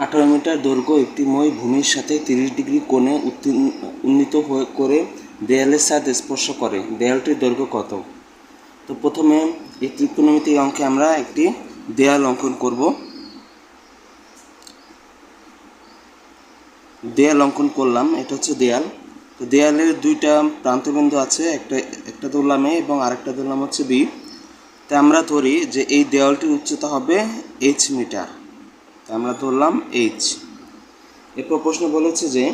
আঠারো মিটার দৈর্ঘ্য একটি মই ভূমির সাথে তিরিশ ডিগ্রি কোণে উন্নীত হয়ে করে দেয়ালের সাথে স্পর্শ করে। দেয়ালটির দৈর্ঘ্য কত? তো প্রথমে এই ত্রিকোণমিতিক অঙ্কে আমরা একটি দেয়াল অঙ্কন করব। দেয়াল অঙ্কন করলাম, এটা হচ্ছে দেয়াল। তো দেয়ালের দুইটা প্রান্তবিন্দু আছে, একটা একটা ধরলাম এ এবং আরেকটা ধরলাম হচ্ছে বি। তা আমরা ধরি যে এই দেওয়ালটির উচ্চতা হবে এইচ মিটার। আমরা ধরলাম এইচ এরপর প্রশ্ন বলেছে যে,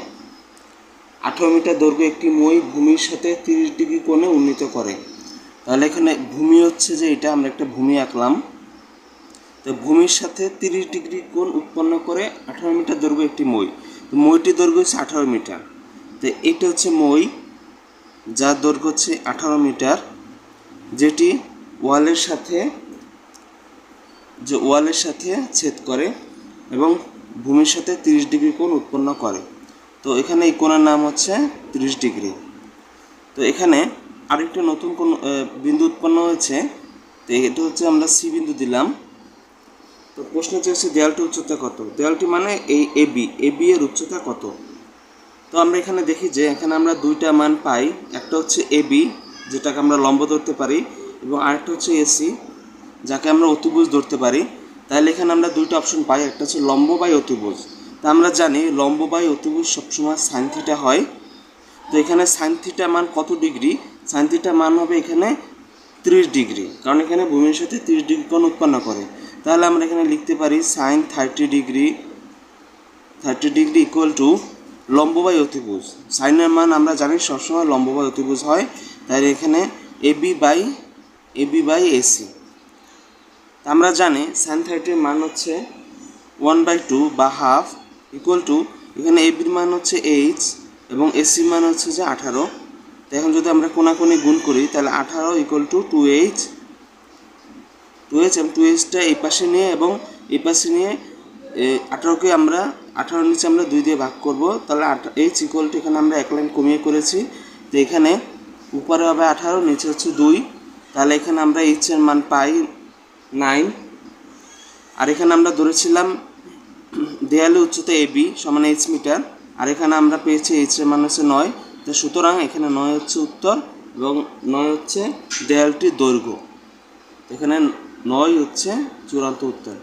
আঠেরো মিটার দৈর্ঘ্য একটি মই ভূমির সাথে তিরিশ ডিগ্রি কোণে উন্নীত করে। তাহলে এখানে ভূমি হচ্ছে যে এটা, আমরা একটা ভূমি আঁকলাম। তো ভূমির সাথে তিরিশ ডিগ্রি কোণ উৎপন্ন করে আঠারো মিটার দৈর্ঘ্য একটি মই। তো মইটির দৈর্ঘ্য হচ্ছে আঠারো মিটার। তো এটা হচ্ছে মই, যার দৈর্ঘ্য হচ্ছে আঠারো মিটার, যেটি ওয়ালের সাথে, যে ওয়ালের সাথে ছেদ করে। এবং ভূমির সাথে তিরিশ ডিগ্রি কোণ উৎপন্ন করে। তো এখানে এই কোণের নাম হচ্ছে তিরিশ ডিগ্রি। তো এখানে আরেকটা নতুন কোন বিন্দু উৎপন্ন হয়েছে। তো এটা হচ্ছে আমরা সি বিন্দু দিলাম। তো প্রশ্ন হচ্ছে দেয়ালটির উচ্চতা কত? দেয়ালটি মানে এই এ বি এ বি এর উচ্চতা কত? তো আমরা এখানে দেখি যে এখানে আমরা দুইটা মান পাই। একটা হচ্ছে এ বি, যেটাকে আমরা লম্ব ধরতে পারি, এবং আরেকটা হচ্ছে এসি যাকে আমরা অতিভুজ ধরতে পারি। তাহলে এখানে আমরা দুইটা অপশন পাই, একটা হচ্ছে লম্ব বাই অতিভুজ। তা আমরা জানি লম্ব বাই অতিভুজ সবসময় সাইন থিটা হয়। তো এখানে সাইন থিটা মান কত ডিগ্রি? সাইন থিটা মান হবে এখানে ত্রিশ ডিগ্রি, কারণ এখানে ভূমির সাথে ত্রিশ ডিগ্রি কোণ উৎপন্ন করে। তাহলে আমরা এখানে লিখতে পারি sine thirty degree thirty degree equal to লম্ব বাই অতিভুজ। সাইনের মান আমরা জানি সবসময় লম্ব বাই অতিভুজ হয় তাই এখানে AB by AB by AC আমরা জানি সাইন থার্টির মান হচ্ছে ওয়ান বাই টু বা হাফ ইকুয়াল টু এখানে এবির মান হচ্ছে এইচ এবং এসির মান হচ্ছে যে আঠারো। তো এখন যদি আমরা কোনাকুনি গুণ করি, তাহলে আঠারো equal to two H two H এবং টু এইচটা এই পাশে নিয়ে এবং এই পাশে নিয়ে আঠারোকে আমরা, আঠারোর নিচে আমরা দুই দিয়ে ভাগ করব। তাহলে এইচ ইকুয়াল টু এখানে আমরা এক লাইন কমিয়ে করেছি। তো এখানে উপরে হবে আঠারো, নিচে হচ্ছে দুই। তাহলে এখানে আমরা এইচের মান পাই নাইন। আর এখানে আমরা ধরেছিলাম দেয়ালে উচ্চতা এ বি সমান এইচ মিটার। আর এখানে আমরা পেয়েছি এইচ এর মান হচ্ছে নয়। তো সুতরাং এখানে নয় হচ্ছে উত্তর এবং নয় হচ্ছে দেয়ালটির দৈর্ঘ্য। এখানে নয় হচ্ছে চূড়ান্ত উত্তর।